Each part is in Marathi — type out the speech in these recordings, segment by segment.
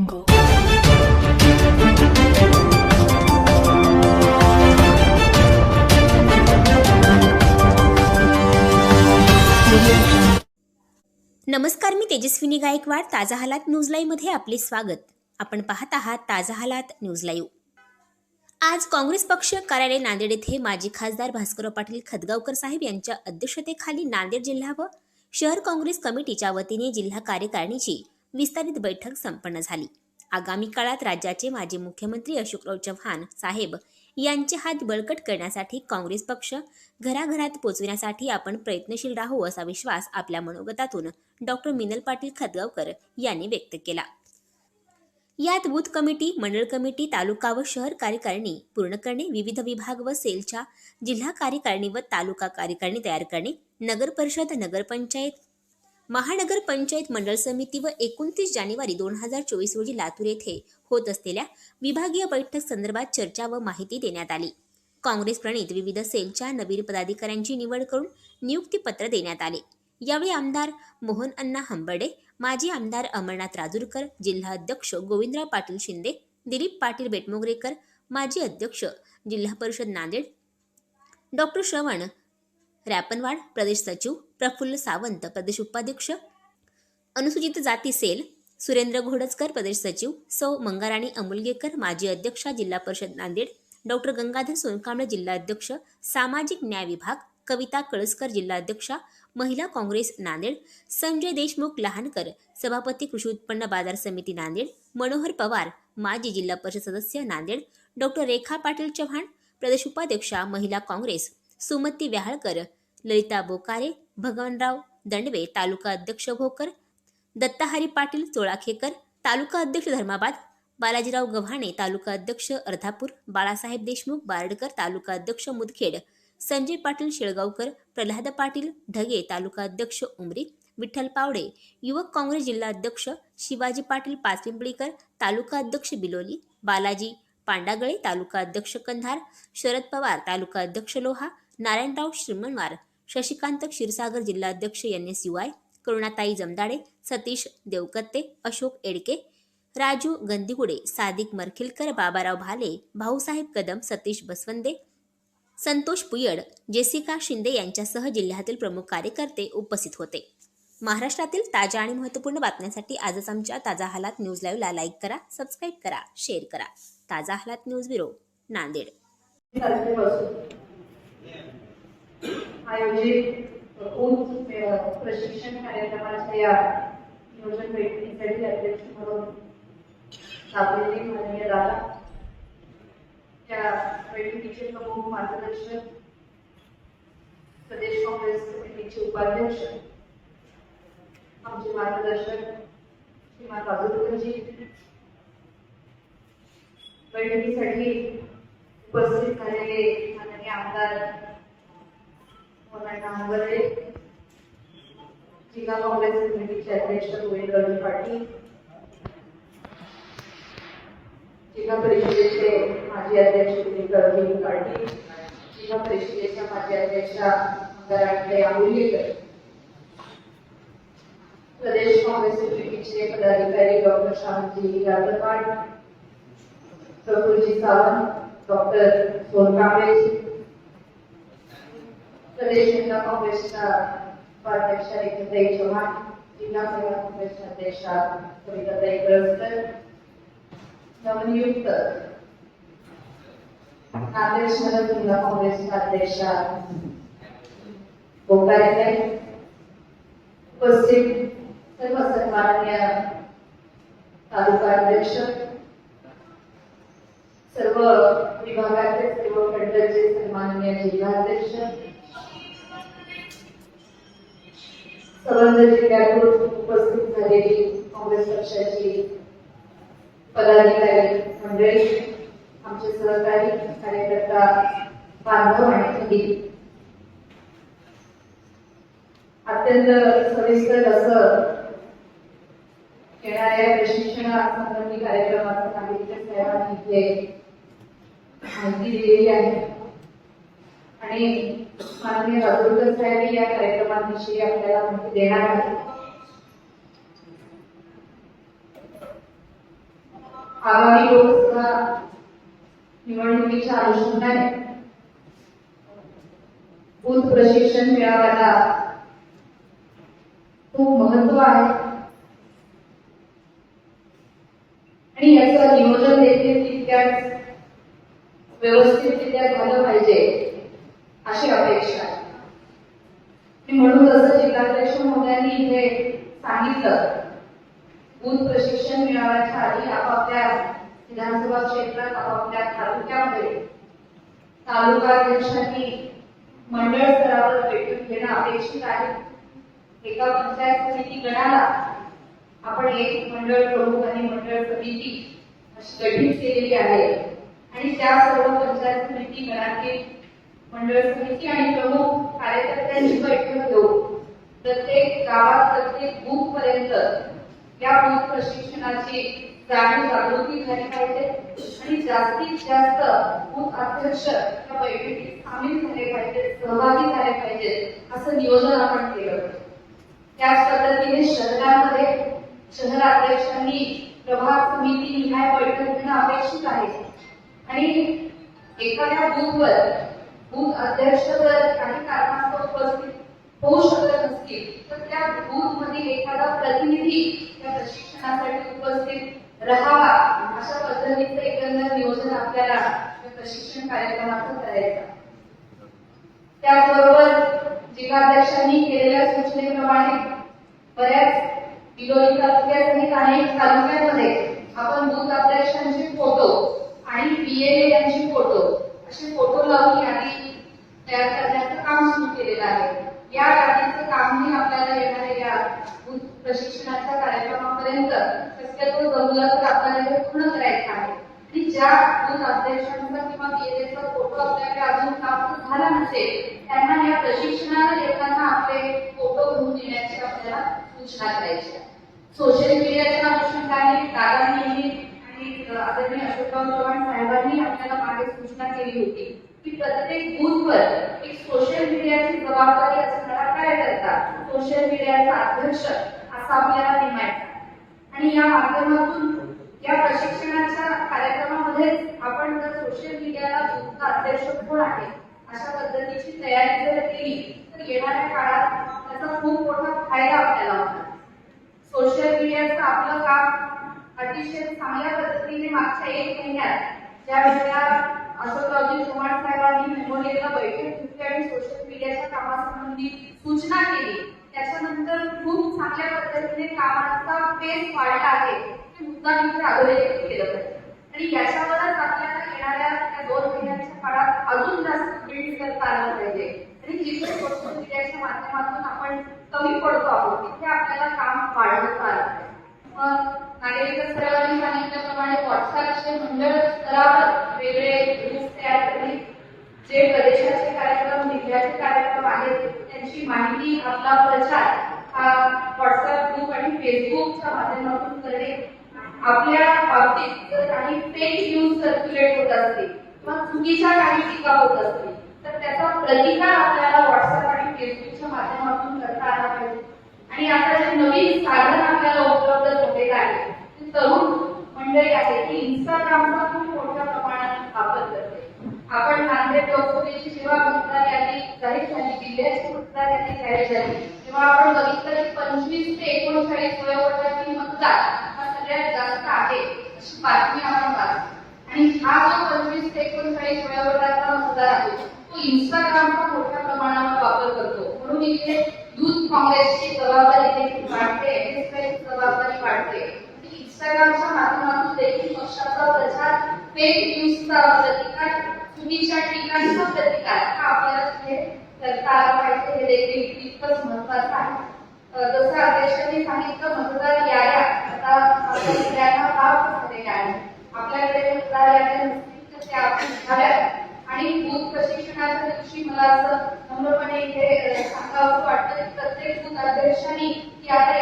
नमस्कार मी तेजस्विनी गायकवाड ताजा हालात न्यूज लाईव्हमध्ये आपले स्वागत. आपण पाहत आहात ताजा हालात न्यूज लाईव्ह. आज काँग्रेस पक्ष कार्यालय नांदेड येथे माजी खासदार भास्करराव पाटील खदगावकर साहेब यांच्या अध्यक्षतेखाली नांदेड जिल्हा व शहर काँग्रेस कमिटीच्या वतीने जिल्हा कार्यकारिणीची विस्तारित बैठक संपन्न झाली. आगामी काळात राज्याचे माजी मुख्यमंत्री अशोकराव चव्हाण साहेब यांचे हात बळकट करण्यासाठी काँग्रेस पक्ष घराघरात पोचविण्यासाठी आपण प्रयत्नशील राहू असा विश्वास आपल्या मनोगतातून डॉक्टर मिनल पाटील खदगावकर यांनी व्यक्त केला. यात बूथ कमिटी मंडळ कमिटी तालुका व शहर कार्यकारिणी पूर्ण करणे विविध विभाग व सेलच्या जिल्हा कार्यकारिणी व तालुका कार्यकारिणी तयार करणे नगर परिषद नगरपंचायत महानगर पंचायत मंडळ समिती व एकोणतीस जानेवारी दोन हजार चोवीस रोजी लातूर येथे होत असलेल्या विभागीय बैठक संदर्भात चर्चा व माहिती देण्यात आली. काँग्रेस प्रणित विविध सेलच्या नवीन पदाधिकाऱ्यांची निवड करून नियुक्तीपत्र देण्यात आले. यावेळी आमदार मोहन अण्णा हंबर्डे माजी आमदार अमरनाथ राजूरकर जिल्हा अध्यक्ष गोविंदराव पाटील शिंदे दिलीप पाटील बेटमोगरेकर माजी अध्यक्ष जिल्हा परिषद नांदेड डॉक्टर श्रवण रॅपनवाड प्रदेश सचिव प्रफुल्ल सावंत प्रदेश उपाध्यक्ष. अनुसूचित जाती सेल सुरेंद्र घोडजकर प्रदेश सचिव सौ मंगाराणी अमुलगेकर माजी अध्यक्षा जिल्हा परिषद नांदेड. डॉक्टर गंगाधर सोनकांबळे जिल्हा अध्यक्ष. सामाजिक न्याय विभाग कविता कळसकर जिल्हाध्यक्षा महिला काँग्रेस नांदेड. संजय देशमुख लहानकर. सभापती कृषी उत्पन्न बाजार समिती नांदेड. मनोहर पवार माजी जिल्हा परिषद सदस्य नांदेड. डॉक्टर रेखा पाटील चव्हाण प्रदेश उपाध्यक्षा महिला काँग्रेस. सुमती व्याहाळकर ललिता बोकारे भगवानराव दंडवे तालुका अध्यक्ष भोकर दत्ताहारी पाटील चोळाखेकर तालुका अध्यक्ष धर्माबाद बालाजीराव गव्हाणे तालुका अध्यक्ष अर्धापूर बाळासाहेब देशमुख बारडकर तालुका अध्यक्ष मुदखेड संजय पाटील शेळगावकर प्रल्हाद पाटील ढगे तालुका अध्यक्ष उमरी विठ्ठल पावडे युवक काँग्रेस जिल्हा अध्यक्ष शिवाजी पाटील पाचपिंपळीकर तालुका अध्यक्ष बिलोली बालाजी पांडागळे तालुका अध्यक्ष कंधार शरद पवार तालुका अध्यक्ष लोहा नारायणराव श्रीमनवार शशिकांत क्षीरसागर जिल्हाध्यक्ष N S U I Karunatai Jamdade Satish Devkatte Ashok Edke Raju Gandigude Sadiq Markhilkar Babarao Bhale Bhausaheb Kadam Satish Baswande Santosh Puyad Jessica Shinde यांच्यासह जिल्ह्यातील प्रमुख कार्यकर्ते उपस्थित होते. महाराष्ट्रातील ताज्या आणि महत्त्वपूर्ण बातम्यांसाठी आजच आमच्या ताजा हालात न्यूज लाईव्हला लाईक करा सबस्क्राईब करा शेअर करा. ताजा हालात न्यूज ब्युरो नांदेड. आयोजित ऊस प्रशिक्षण कार्यक्रमाच्या या नियोजन बैठकीसाठी अध्यक्ष म्हणून लाभलेले माननीय दादा. त्या बैठकीचे प्रमुख मार्गदर्शक प्रदेश काँग्रेस समितीचे उपाध्यक्ष आमचे मार्गदर्शक श्रीमान राजूरकरजी बैठकीसाठी उपस्थित झालेले आमदार नांगरे जिल्हा काँग्रेस कमिटीचे अध्यक्ष गोविंदराव पाटील. जिल्हा परिषदेचे माजी अध्यक्ष दिलीप रवी पाटील. जिल्हा परिषदेच्या माजी अध्यक्ष आमदार मंगळाकडे आंबुलीकर प्रदेश काँग्रेस कमिटीचे पदाधिकारी डॉक्टर शांती यादवाड प्रफुलजी सावंत डॉक्टर सोनकांबळे. प्रदेश महिला काँग्रेसच्या उपाध्यक्षा रेखाताई चव्हाण जिल्हा महिला काँग्रेसच्या अध्यक्षा कविताताई कळसकर नवनियुक्त नांदेड शहर जिल्हा काँग्रेसच्या अध्यक्षा बोकारेताई उपस्थित सर्व सन्माननीय तालुका अध्यक्ष सर्व विभागाचे सर्व मंडळाचे सन्माननीय जिल्हाध्यक्ष संबंध जिल्ह्यातून उपस्थित झालेली काँग्रेस पक्षाची पदाधिकारी मंडळी आमचे सहकारी कार्यकर्ता बांधव आणि खंडित अत्यंत सविस्तर असं येणाऱ्या प्रशिक्षणासंबंधी कार्यक्रमाचं नागरिक साहेबांनी इथे माहिती दिलेली आहे. आणि माननीय राजूरकर साहेब या कार्यक्रमाविषयी आपल्याला माहिती देणार आहे आगामी लोकसभा निवडणुकीच्या अनुषंगाने बूथ प्रशिक्षण मेळाव्याला खूप महत्त्व आहे. आणि याचं नियोजन देखील तितक्याच व्यवस्थितरित्या झालं पाहिजे. अशी अपेक्षा आहे. म्हणून जसं जिल्हाध्यक्ष महोदयांनी इथे सांगितलं बूथ प्रशिक्षण मिळाव्याच्या आधी आपापल्या विधानसभा क्षेत्रात आपापल्या तालुक्यामध्ये तालुकाध्यक्षांनी मंडळ स्तरावर भेटून घेणं अपेक्षित आहे. एका पंचायत समिती गणाला आपण एक मंडळ प्रमुख आणि मंडळ समिती अशी गठीत केलेली आहे. आणि त्या सर्व पंचायत समिती गणातील मंडळ समिती आणि प्रमुख कार्यकर्त्यांची बैठक घेऊन प्रत्येक गावात प्रत्येक बूथ पर्यंत या बूथ प्रशिक्षणाची जाणीव जागृती झाली पाहिजे. आणि जास्तीत जास्त बूथ अध्यक्ष या बैठकीत सामील झाले पाहिजेत सहभागी झाले पाहिजेत असं नियोजन आपण केलं त्याच पद्धतीने शहरामध्ये शहराध्यक्षांनी प्रभाग समिती निहाय बैठक घेणं अपेक्षित आहे. आणि एखाद्या बूथवर बूथ अध्यक्ष जर काही कारणास्तव उपस्थित होऊ शकत नसतील तर त्या बूथ मधील एखादा प्रतिनिधी त्या प्रशिक्षणासाठी उपस्थित राहावा. अशा पद्धतीचं एकंदर नियोजन आपल्याला प्रशिक्षण कार्यक्रमाचं करायचं त्याचबरोबर जिल्हाध्यक्षांनी केलेल्या सूचनेप्रमाणे बऱ्याच विलोली तालुक्यासहित अनेक तालुक्यांमध्ये आपण बूथ अध्यक्षांचे फोटो आणि पीएलए यांचे फोटो असे फोटो लावून यादी तयार करण्याचं काम सुरू केलेलं आहे. या यादीचं कामही आपल्याला येणाऱ्या या प्रशिक्षणाच्या कार्यक्रमापर्यंत. शक्यतो जमलं तर आपल्याला हे पूर्ण करायचं आहे. आणि ज्या बूथ अध्यक्षांचा किंवा पीएलएचा फोटो आपल्याकडे अजून प्राप्त झाला नसेल त्यांना या प्रशिक्षणाला येताना आपले फोटो घेऊन येण्याची आपल्याला सूचना करायची सोशल मीडियाच्या अनुषंगाने दादांनी आदरणीय अशोकराव चव्हाण साहेबांनी आपल्याला मागे सूचना केली होती की प्रत्येक बूथवर एक सोशल मीडियाची जबाबदारी असणारा कार्यकर्ता सोशल मीडियाचा अध्यक्ष असा आपल्याला नेमायचा. आणि या माध्यमातून या प्रशिक्षणाच्या कार्यक्रमामध्ये आपण जर सोशल मीडियाला बूथचा अध्यक्ष कोण आहे अशा पद्धतीची तयारी जर केली तर येणाऱ्या काळात त्याचा खूप मोठा फायदा आपल्याला होणार सोशल मीडियाचं आपलं काम अतिशय चांगल्या पद्धतीने मागच्या एक महिन्यात ज्या वेळेला अशोकरावजी चव्हाण साहेबांनी मेमोरियलला बैठक घेतली आणि सोशल मीडियाच्या कामासंबंधी सूचना केली त्याच्यानंतर खूप चांगल्या पद्धतीने कामाचा पेस वाढला आहे हे मुद्दा मी अधोरेखित केलं पाहिजे आणि याच्यावरच आपल्याला येणाऱ्या त्या दोन महिन्यांच्या काळात अजून जास्त बिल्ड करता आलं पाहिजे. आणि जिथे सोशल मीडियाच्या माध्यमातून आपण कमी पडतो आहोत तिथे आपल्याला काम वाढवता आलं पाहिजे. मग नागरिक स्तरावरही सांगितल्याप्रमाणे व्हॉट्सअपचे मंडळ स्तरावर वेगळे ग्रुप तयार करणे जे प्रदेशाचे कार्यक्रम जिल्ह्याचे कार्यक्रम आहेत त्यांची माहिती आपला प्रचार हा व्हॉट्सअप ग्रुप आणि फेसबुकच्या माध्यमातून करणे. आपल्या बाबतीत जर काही फेक न्यूज सर्क्युलेट होत असते किंवा चुकीच्या काही टीका होत असतील तर त्याचा प्रतिकार आपल्याला व्हॉट्सअप आणि फेसबुकच्या माध्यमातून करता आला पाहिजे. आणि आता जे नवीन साधन आपल्याला उपलब्ध तरुण मंडळी आहे ती इंस्टाग्रामचा खूप मोठ्या प्रमाणात वापर करते. आपण नांदेड लोकसभेची जेव्हा मतदार यादी जाहीर झाली जिल्ह्याची मतदार यादी जाहीर झाली. तेव्हा आपण बघितलं की पंचवीस ते एकोणचाळीस वयोगटातील मतदार हा सगळ्यात जास्त आहे अशी बातमी आपण वाचतो आणि हा जो पंचवीस ते एकोणचाळीस वयोगटाचा मतदार आहे तो इंस्टाग्रामचा मोठ्या प्रमाणावर वापर करतो. म्हणून इथे दूध काँग्रेसची जबाबदारी देखील वाढते NSY ची जबाबदारी वाढते. आणि इंस्टाग्रामच्या माध्यमातून देखील पक्षाचा प्रचार फेक न्यूजचा प्रतिकार चुकीच्या ठिकाणचा प्रतिकार हा आपल्याला तिथे करता आला पाहिजे. हे देखील तितकंच महत्वाचं आहे. जसं अध्यक्षांनी सांगितलं मतदार याद्या आता आपल्या सगळ्यांना प्राप्त झालेल्या आहेत. आपल्याकडे मतदार याद्या नसतील तर त्या आपण घ्याव्यात आणि बूथ प्रशिक्षणाच्या दिवशी मला असं नम्रपणे इथे सांगावं वाटतं की प्रत्येक बूथ अध्यक्षांनी की आता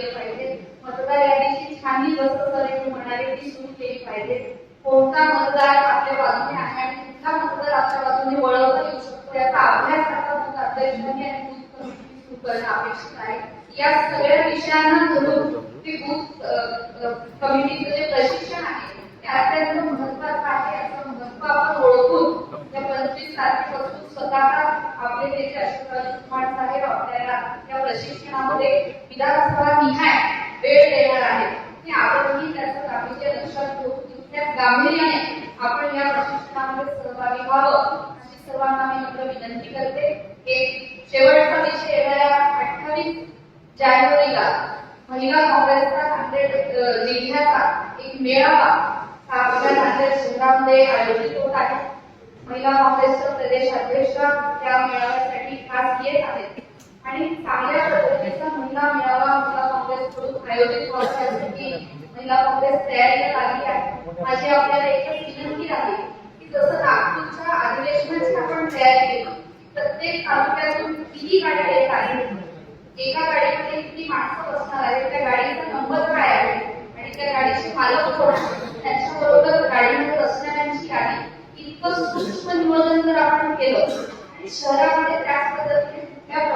केलं पाहिजे. मतदार यादीची छाननी जसं म्हणाले ती सुरू केली पाहिजे. कोणता मतदार आपल्या बाजूने आहे आणि कुठला मतदार आपल्या बाजूने वळवता येऊ शकतो याचा अभ्यासाचा अध्यक्षांनी आणि बूथ कमिटी सुरू करणं अपेक्षित आहे. या सगळ्या विषयांना धरून ते बूथ कमिटीचं जे प्रशिक्षण आहे ते अत्यंत महत्वाचं जानेवारीला. महिला काँग्रेसचा नांदेड जिल्ह्याचा एक मेळावा हा आपल्या नांदेड शहरामध्ये आयोजित होत आहे. महिला काँग्रेसच्या प्रदेश अध्यक्ष त्या मेळाव्यासाठी खास येत आहेत. आणि चांगल्या पद्धतीचा महिला मेळावा महिला काँग्रेसकडून आयोजित व्हावा महिला काँग्रेस तयारीला लागली आहे. माझी आपल्याला एकच विनंती आहे की जसं नागपूरच्या अधिवेशनाची आपण तयारी केली प्रत्येक तालुक्यातून किती गाड्या येत आहेत? एका गाडीमध्ये किती माणसं बसणार आहेत त्या गाडीचा नंबर काय आहे. आणि त्या गाडीचे मालक कोण त्यांच्याबरोबर गाडीमध्ये बसणाऱ्यांची यादी इतकं सूक्ष्म नियोजन जर आपण केलं आणि शहरामध्ये त्याच पद्धतीने त्या